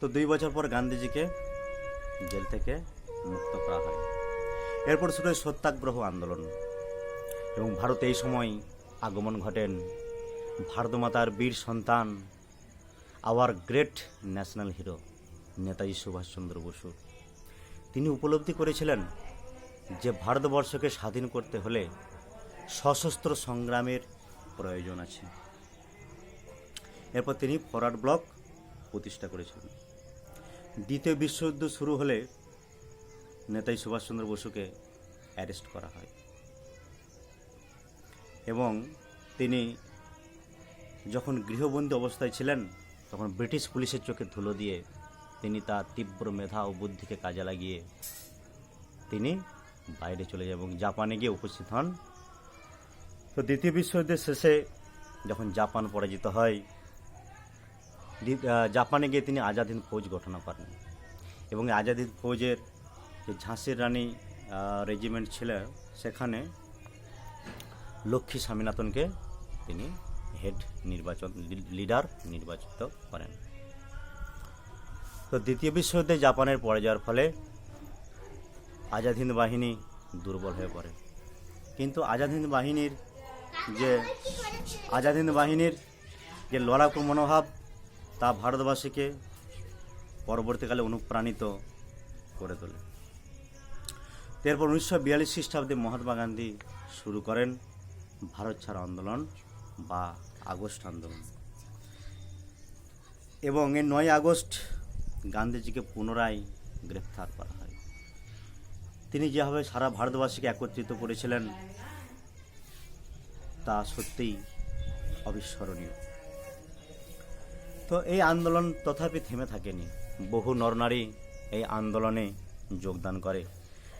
তো দুই বছর পর গান্ধীজিকে জেল থেকে মুক্ত করা হয়। এরপর শুরু হয় সত্যাগ্রহ আন্দোলন এবং ভারতে এই সময় আগমন ঘটেন ভারতমাতার বীর সন্তান our great national hero Netaji Subhas Chandra Basu. তিনি উপলব্ধি করেছিলেন যে ভারতবর্ষকে স্বাধীন করতে হলে সশস্ত্র সংগ্রামের প্রয়োজন আছে। এরপর তিনি ফরওয়ার্ড ব্লক প্রতিষ্ঠা করেছিলেন। দ্বিতীয় বিশ্বযুদ্ধ শুরু হলে নেতাজি সুভাষচন্দ্র বসুকে অ্যারেস্ট করা হয়। এবং তিনি যখন গৃহবন্দী অবস্থায় ছিলেন, তখন ব্রিটিশ পুলিশের চোখে ধুলো দিয়ে তিনি তার তীব্র মেধা ও বুদ্ধিকে কাজে লাগিয়ে তিনি বাইরে চলে যায় এবং জাপানে গিয়ে উপস্থিত হন। তো দ্বিতীয় বিশ্বযুদ্ধের শেষে যখন জাপান পরাজিত হয় জাপানে গিয়ে তিনি আজাদ হিন্দ ফৌজ গঠন করেন। এবং আজাদ হিন্দ ফৌজের যে ঝাঁসির রানী রেজিমেন্ট ছিল, সেখানে লক্ষ্মী স্বামীনাথনকে তিনি হেড নির্বাচন লিডার নির্বাচিত করেন। তো দ্বিতীয় বিশ্বযুদ্ধে জাপানের পড়ে যাওয়ার ফলে আজাদ হিন্দ বাহিনী দুর্বল হয়ে পড়ে। কিন্তু আজাদ হিন্দ বাহিনীর যে আজাদ হিন্দ বাহিনীর যে লড়াকু মনোভাব তা ভারতবাসীকে পরবর্তীকালে অনুপ্রাণিত করে তোলে। এরপর উনিশশো বিয়াল্লিশ খ্রিস্টাব্দে মহাত্মা গান্ধী শুরু করেন ভারত ছাড় আন্দোলন বা আগস্ট আন্দোলন। এবং এই নয় আগস্ট গান্ধীজিকে পুনরায় গ্রেফতার করা হয়। তিনি যেভাবে সারা ভারতবাসীকে একত্রিত করেছিলেন, তা সত্যিই অবিস্মরণীয়। তো এই আন্দোলন তথাপি থেমে থাকেনি। বহু নরনারী এই আন্দোলনে যোগদান করে।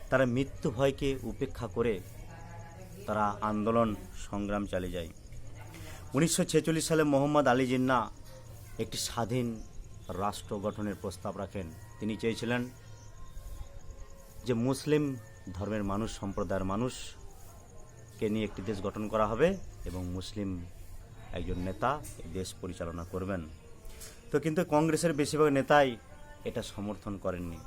তারা মৃত্যু ভয়কে উপেক্ষা করে তারা আন্দোলন সংগ্রাম চালিয়ে যায়। উনিশশো ছেচল্লিশ সালে মোহাম্মদ আলী জিন্না একটি স্বাধীন রাষ্ট্র গঠনের প্রস্তাব রাখেন। তিনি চেয়েছিলেন যে মুসলিম ধর্মের মানুষ, সম্প্রদায়ের মানুষকে নিয়ে একটি দেশ গঠন করা হবে এবং মুসলিম একজন নেতা দেশ পরিচালনা করবেন। তো কিন্তু কংগ্রেসের বেশিরভাগ নেতাই এটা সমর্থন করেননি।